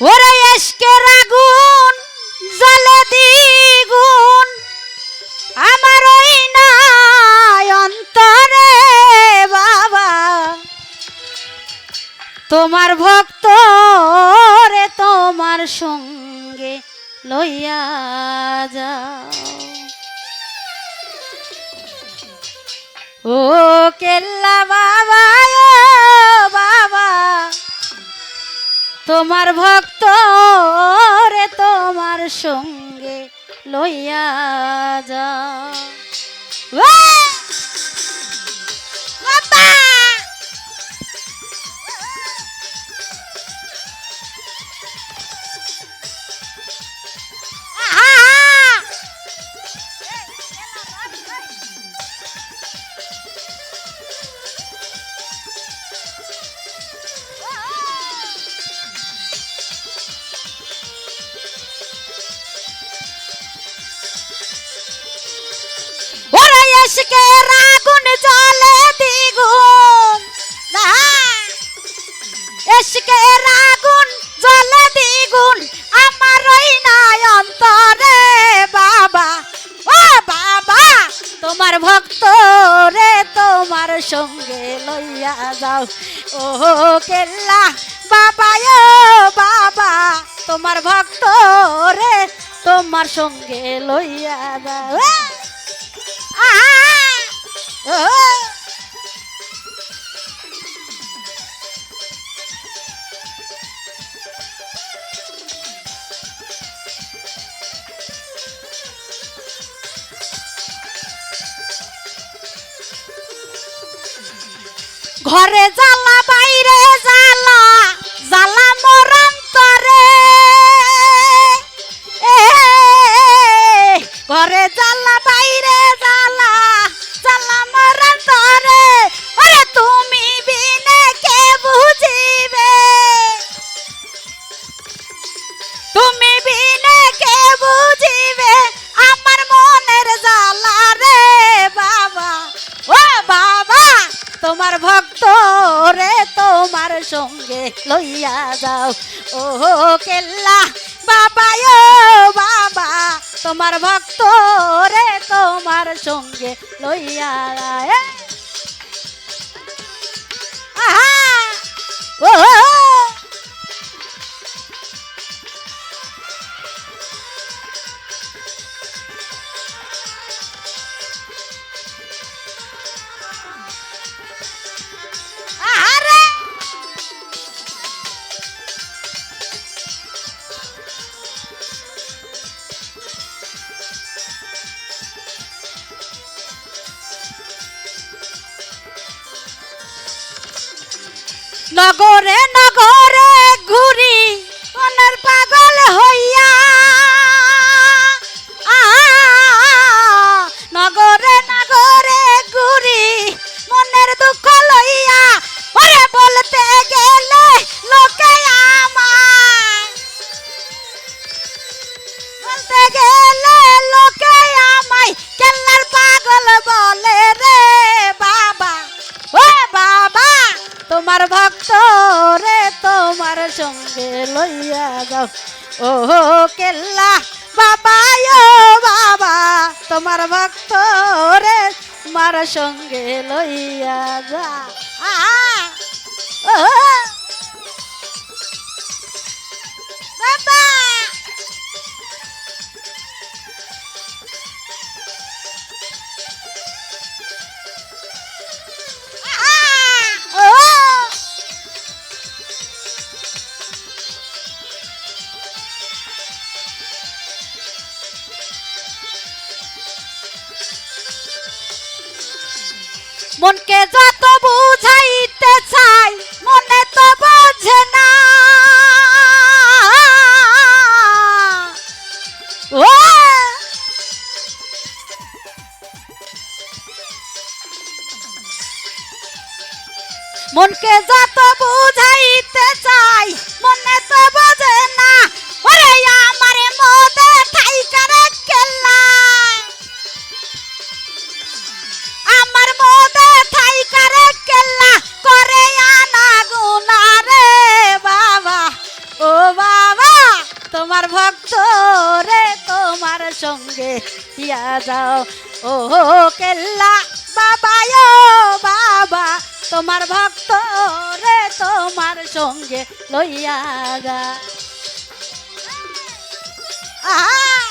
ওরে এসকের আগুন জ্বলে দ্বিগুণ। আমার ওই নাই অন্তরে, বাবা। তোমার ভক্ত রে তোমার সঙ্গে লইয়া যাও। ও কেল্লা বাবা তোমার ভক্ত রে তোমার সঙ্গে লইয়া যাও। এসকের আগুন জ্বলে দ্বিগুণ। এসকের আগুন জ্বলে দ্বিগুণ, আমার ওই নাই অন্তরে বাবা। ও বাবা, তোমার ভক্ত রে, তোমার সঙ্গে লইয়া যাও। ও কেল্লা, বাবা ও বাবা, তোমার ভক্ত রে, তোমার সঙ্গে লইয়া যাও! ঘরে জ্বালা বাইরে জ্বালা জ্বালা মরন্তরে ঘরে জ্বালা বাইরে সঙ্গে লইয়া যাও। ও কেল্লা বাবা ও বাবা, তোমার ভক্ত রে, তোমার সঙ্গে লইয়া যায় আহা! ও নগরে নগরে তোমার ভক্ত রে তোমার সঙ্গে লইয়া যাও। ও কেল্লা বাবা ও বাবা তোমার ভক্ত রে তোমার সঙ্গে লইয়া যা। আ, মনকে যত বুঝাইতে চাই, মনে তো বোঝে না। ও! মনকে যত বুঝাইতে চাই, মনে তো বোঝে না। ওরে আমারে মদে ঠাই সঙ্গে ইয়া যাও। ও কেল্লা বাবা ও বাবা, তোমার ভক্ত রে তোমার সঙ্গে লইয়া যা। আহা!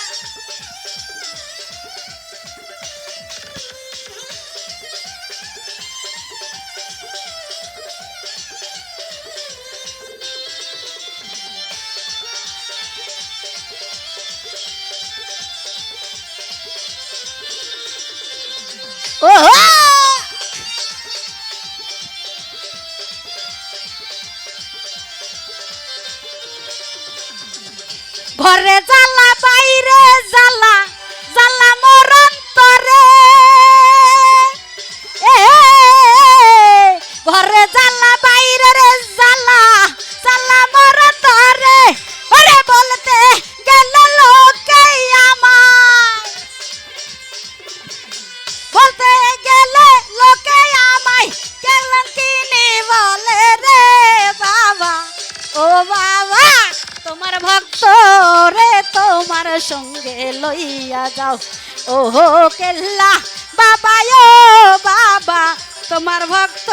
ঘরে জ্বালা, বাইরে জ্বালা জ্বালা মরণ তরে। ঘরে জ্বালা, বাইরে রে জ্বালা জ্বালা মরণ তরে। ওরে বলতে গেল লোকে আমায়। বলতে গেলে লোকে আমায়। কেমন কিনি বলে রে বাবা? ও বাবা তোমার ভক্ত রে, তোমার সঙ্গে লইয়া যাও। ও হো কেল্লা বাবা ও বাবা, তোমার ভক্ত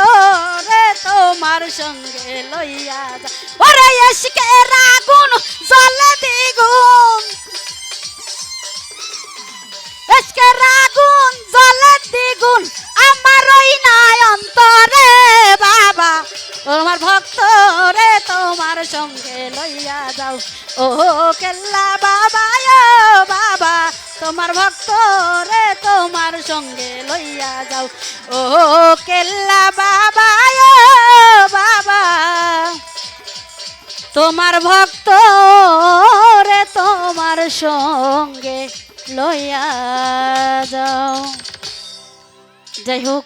রে, তোমার সঙ্গে লইয়া যাও। ওরে এসকে রাগুন, জলে দ্বিগুণ তোমার ভক্ত রে, তোমার সঙ্গে লইয়া যাও। ও কেল্লা বাবা বাবা, তোমার ভক্ত রে, তোমার সঙ্গে লইয়া যাও। ও কেল্লা বাবা বাবা, তোমার ভক্ত রে, তোমার সঙ্গে লইয়া যাও। যাই হোক।